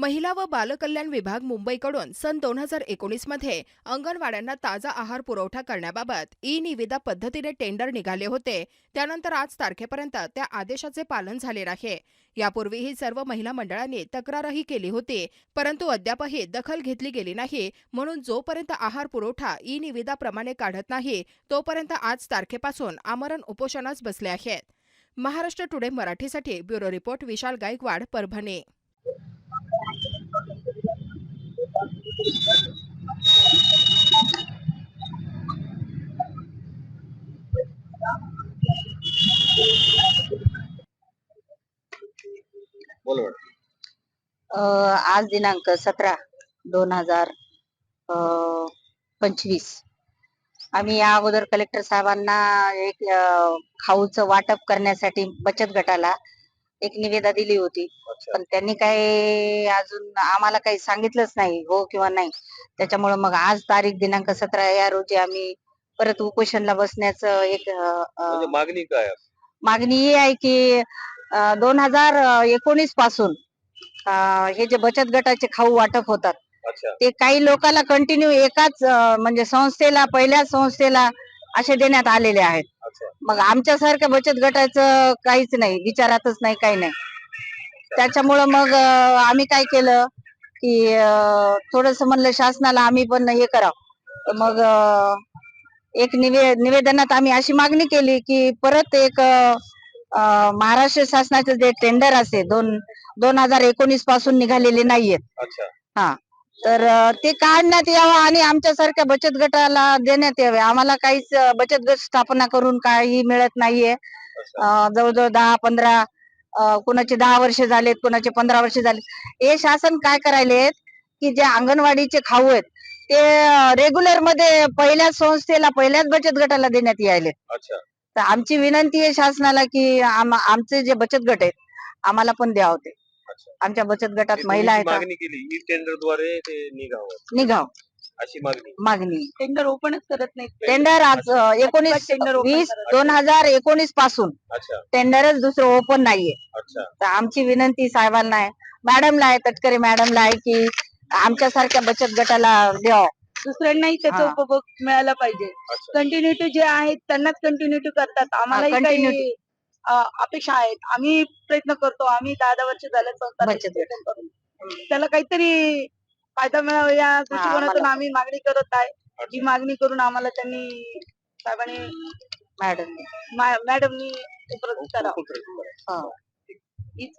महिला व बालकल्याण विभाग मुंबईकडून सन दोन हजार एकोणीसमध्ये अंगणवाड्यांना ताजा आहार पुरवठा करण्याबाबत ई निविदा पद्धतीने टेंडर निघाले होते. त्यानंतर आज तारखेपर्यंत त्या आदेशाचे पालन झाले नाही यापूर्वीही सर्व महिला मंडळांनी तक्रारही केली होती परंतु अद्यापही दखल घेतली गेली नाही. म्हणून जोपर्यंत आहार पुरवठा ई निविदाप्रमाणे काढत नाही तोपर्यंत आज तारखेपासून आमरण उपोषणास बसले आहेत. महाराष्ट्र टुडे मराठीसाठी ब्युरो रिपोर्ट विशाल गायकवाड परभणी बोला मॅडम अ, आज दिनांक सतरा दोन हजार पंचवीस. आम्ही या अगोदर कलेक्टर साहेबांना एक खाऊचं वाटप करण्यासाठी बचत गटाला एक निवेदा दिली होती. पण त्यांनी काही अजून आम्हाला काही सांगितलंच नाही हो किंवा नाही. त्याच्यामुळे मग आज तारीख दिनांक सतरा या रोजी आम्ही परत उपोषणला बसण्याचं एक अ, म्हणजे मागणी काय आहे? मागणी ही आहे की दोन हजार एकोणीसपासून अ, हे जे बचत गटाचे खाऊ वाटप होतात अच्छा. ते काही लोकांना कंटिन्यू एकाच अ, म्हणजे संस्थेला पहिल्या संस्थेला असे देण्यात आलेले आहेत. अच्छा. मग आमच्यासारख्या बचत गटाचं काहीच नाही विचारातच नाही काही नाही. त्याच्यामुळं मग अ, आम्ही काय केलं की थोडस म्हणलं शासनाला आम्ही पण हे करावं. तर मग अ, एक निवे निवेदनात आम्ही अशी मागणी केली की परत एक महाराष्ट्र शासनाचे जे टेंडर असे दोन दोन हजार एकोणीसपासून निघालेले नाहीयेत. अच्छा. तर ते काढण्यात यावं आणि आमच्यासारख्या बचत गटाला देण्यात यावे. आम्हाला काहीच बचत गट स्थापना करून काही मिळत नाहीये. जवळजवळ दहा पंधरा कुणाचे दहा वर्ष झालेत कुणाचे पंधरा वर्ष झाले हे शासन काय करायलेत की जे अंगणवाडीचे खाऊ आहेत ते रेग्युलरमध्ये पहिल्याच संस्थेला पहिल्याच बचत गटाला देण्यात यायले. अच्छा. तर आमची विनंती आहे शासनाला की आम- आमचे जे बचत गट आहेत आम्हाला पण द्यावं ते. अच्छा. आमच्या बचत गटात म्हणजे महिला तुम्ही जी आहेत. मागणी केली ई टेंडरद्वारे ते निघावं. निघाव. अशी मागणी. मागणी. टेंडर ओपनच करत नाही टेंडर आज अ, एकोणीस टेंडर open वीस करायचं. दोन हजार एकोणीसपासून अच्छा. टेंडरच दुसरं ओपन नाहीये. अच्छा. तर आमची विनंती साहेबांना आहे. मॅडमला आहे तटकरे मॅडमला आहे की आमच्यासारख्या बचत गटाला द्यावं दुसऱ्यांनाही त्याचा हा. उपभोग मिळाला पाहिजे अच्छा कंटिन्युटी जे आहेत त्यांनाच कंटिन्युटी करतात आम्हालाही काही continuity. अ, अपेक्षा आहेत आम्ही प्रयत्न करतो आम्ही दहा दहा वर्ष झाले बचत गट. प्रयत्न करून. त्याला काहीतरी फायदा मिळावा या दृष्टिकोनातून आम्हाला. आम्ही मागणी करत आहे ही अच्छा मागणी करून आम्हाला त्यांनी साहेबांनी मॅडम मा- मॅडमनी उपलब्ध करावं. हो. हीच